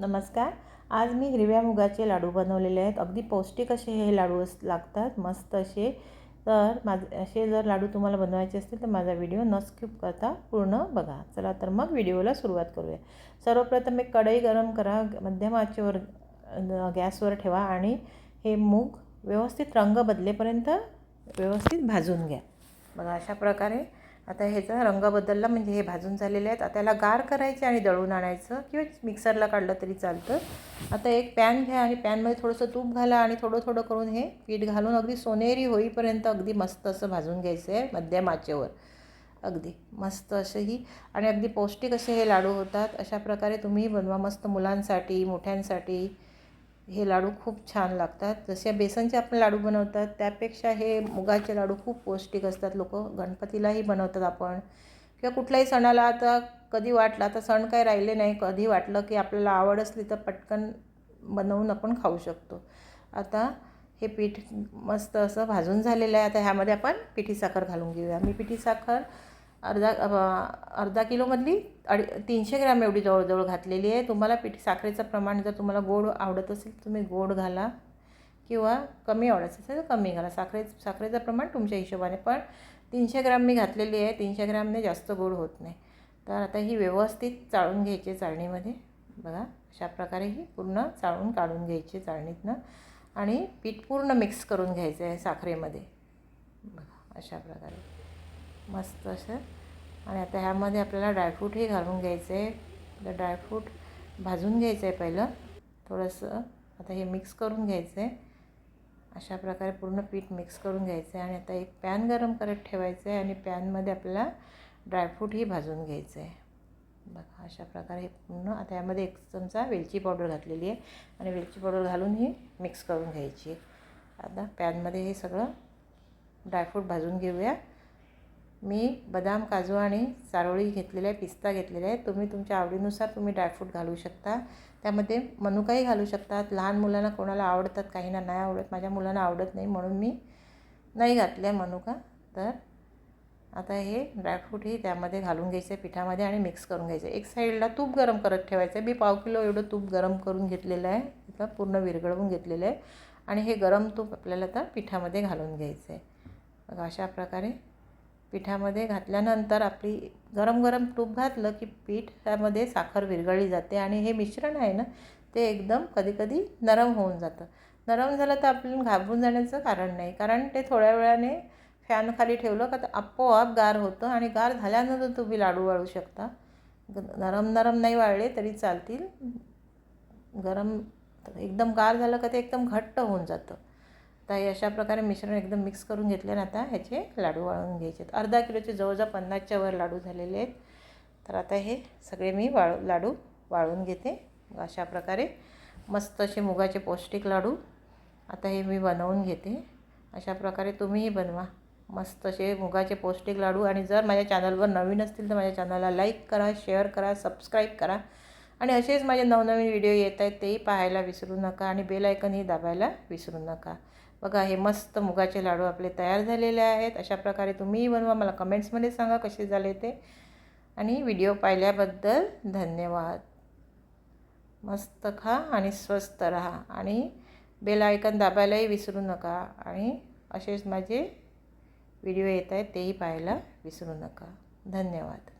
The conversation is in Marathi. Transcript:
नमस्कार. आज मी हिरव्या मुगाचे लाडू बनवलेले आहेत. अगदी पौष्टिक असे हे लाडू अस लागतात मस्त असे. तर माझ असे जर लाडू तुम्हाला बनवायचे असतील तर माझा व्हिडिओ न स्किप करता पूर्ण बघा. चला तर मग व्हिडिओला सुरुवात करूया. सर्वप्रथम एक कढई गरम करा मध्यम आचेवर गॅसवर ठेवा आणि हे मूग व्यवस्थित रंग बदलेपर्यंत व्यवस्थित भाजून घ्या. बघा अशा प्रकारे आता ह्याचा रंग बदलला म्हणजे हे भाजून झालेले आहेत. आता याला गार करायचे आणि दळून आणायचं किंवा मिक्सरला काढलं तरी चालतं. आता एक पॅन घ्या आणि पॅनमध्ये थोडंसं तूप घाला आणि थोडं थोडं करून हे पीठ घालून अगदी सोनेरी होईपर्यंत अगदी मस्त असं भाजून घ्यायचं आहे मध्यम आचेवर. अगदी मस्त असेही. आणि अगदी पौष्टिक असे हे लाडू होतात. अशा प्रकारे तुम्ही बनवा मस्त मुलांसाठी मोठ्यांसाठी. हे लाडू खूप छान लागतात. जसे बेसनचे आपण लाडू बनवतात त्यापेक्षा हे मुगाचे लाडू खूप पौष्टिक असतात. लोक गणपतीलाही बनवतात आपण. किंवा कुठल्याही सणाला आता कधी वाटलं आता सण काही राहिले नाही कधी वाटलं की आपल्याला आवड असली तर पटकन बनवून आपण खाऊ शकतो. आता हे पीठ मस्त असं भाजून झालेलं आहे. आता ह्यामध्ये आपण पिठी साखर घालून घेऊया. मी पिठी साखर अर्धा अर्धा किलोमधली अडी तीनशे ग्रॅम एवढी जवळजवळ घातलेली आहे. तुम्हाला पीठ साखरेचं प्रमाण जर तुम्हाला गोड आवडत असेल तुम्ही गोड घाला किंवा कमी आवडत असेल तर कमी घाला. साखरे साखरेचं प्रमाण तुमच्या हिशोबाने पण तीनशे ग्रॅम मी घातलेली आहे. तीनशे ग्रॅमने जास्त गोड होत नाही. तर आता ही व्यवस्थित चाळून घ्यायची आहे चाळणीमध्ये. बघा अशा प्रकारे ही पूर्ण चाळून काढून घ्यायची चाळणीतनं. आणि पीठ पूर्ण मिक्स करून घ्यायचं आहे साखरेमध्ये. बघा अशा प्रकारे. मस्त असं. आणि आता ह्यामध्ये आपल्याला ड्रायफ्रूटही घालून घ्यायचं आहे. आता ड्रायफ्रूट भाजून घ्यायचं आहे पहिलं. थोडंसं आता हे मिक्स करून घ्यायचं आहे. अशा प्रकारे पूर्ण पीठ मिक्स करून घ्यायचं आहे. आणि आता एक पॅन गरम करत ठेवायचं आहे. आणि पॅनमध्ये आपल्याला ड्रायफ्रूटही भाजून घ्यायचं आहे. बघा अशा प्रकारे हे पूर्ण आता यामध्ये एक चमचा वेलची पावडर घातलेली आहे. आणि वेलची पावडर घालून ही मिक्स करून घ्यायची आता पॅनमध्ये हे सगळं ड्रायफ्रूट भाजून घेऊया. मी बदाम काजू आणि चारोळी घेतलेल्या आहे पिस्ता घेतलेला आहे तुम्ही तुमच्या आवडीनुसार तुम्ही ड्रायफ्रूट घालू शकता. त्यामध्ये मनुकाही घालू शकतात. लहान मुलांना कोणाला आवडतात काहींना नाही आवडत. माझ्या मुलांना आवडत नाही म्हणून मी नाही घातल्या मनुका. तर आता हे ड्रायफ्रूटही त्यामध्ये घालून घ्यायचं आहे पिठामध्ये आणि मिक्स करून घ्यायचं. आहे एक साईडला तूप गरम करत ठेवायचं. आहे मी पाव किलो एवढं तूप गरम करून घेतलेलं आहे. तिथं पूर्ण विरघळवून घेतलेलं आहे. आणि हे गरम तूप आपल्याला आता पिठामध्ये घालून घ्यायचं आहे. बघा अशा प्रकारे पिठामध्ये घातल्यानंतर आपली गरम गरम तूप घातलं की पीठ त्यामध्ये साखर विरघळली जाते आणि हे मिश्रण आहे ना ते एकदम कधीकधी नरम होऊन जातं. नरम झालं तर आपल्याला घाबरून जाण्याचं कारण नाही कारण ते थोड्या वेळाने फॅनखाली ठेवलं का तर आपोआप गार होतं आणि गार झाल्यानंतर तुम्ही लाडू वाळू शकता. ग- नरम नरम नाही वाळले तरी चालतील. गरम एकदम गार झालं का ते एकदम घट्ट होऊन जातं. तर हे अशा प्रकारे मिश्रण एकदम मिक्स करून घेतले आता ह्याचे लाडू वाळून घ्यायचे आहेत. अर्धा किलोचे जवळजवळ पन्नासच्या वर लाडू झालेले आहेत. तर आता हे सगळे मी वाळू लाडू वाळून घेते. अशा प्रकारे मस्त असे मुगाचे पौष्टिक लाडू आता हे मी बनवून घेते. अशा प्रकारे तुम्हीही बनवा. मस्त असे मुगाचे पौष्टिक लाडू आणि जर माझ्या चॅनलवर नवीन असतील तर माझ्या चॅनलला लाईक करा शेअर करा सबस्क्राईब करा. आणि असेच माझे नवनवीन व्हिडिओ येत आहेत तेही पाहायला विसरू नका आणि बेल आयकनही दाबायला विसरू नका. बघा हे मस्त मुगाचे लाडू आपले तयार झालेले आहेत. अशा प्रकारे तुम्हीही बनवा. मला कमेंट्समध्ये सांगा कसे झाले ते. आणि व्हिडिओ पाहिल्याबद्दल धन्यवाद. मस्त खा आणि स्वस्त राहा. आणि बेल आयकन दाबायलाही विसरू नका. आणि असेच माझे व्हिडिओ येत आहेत तेही पाहायला विसरू नका. धन्यवाद.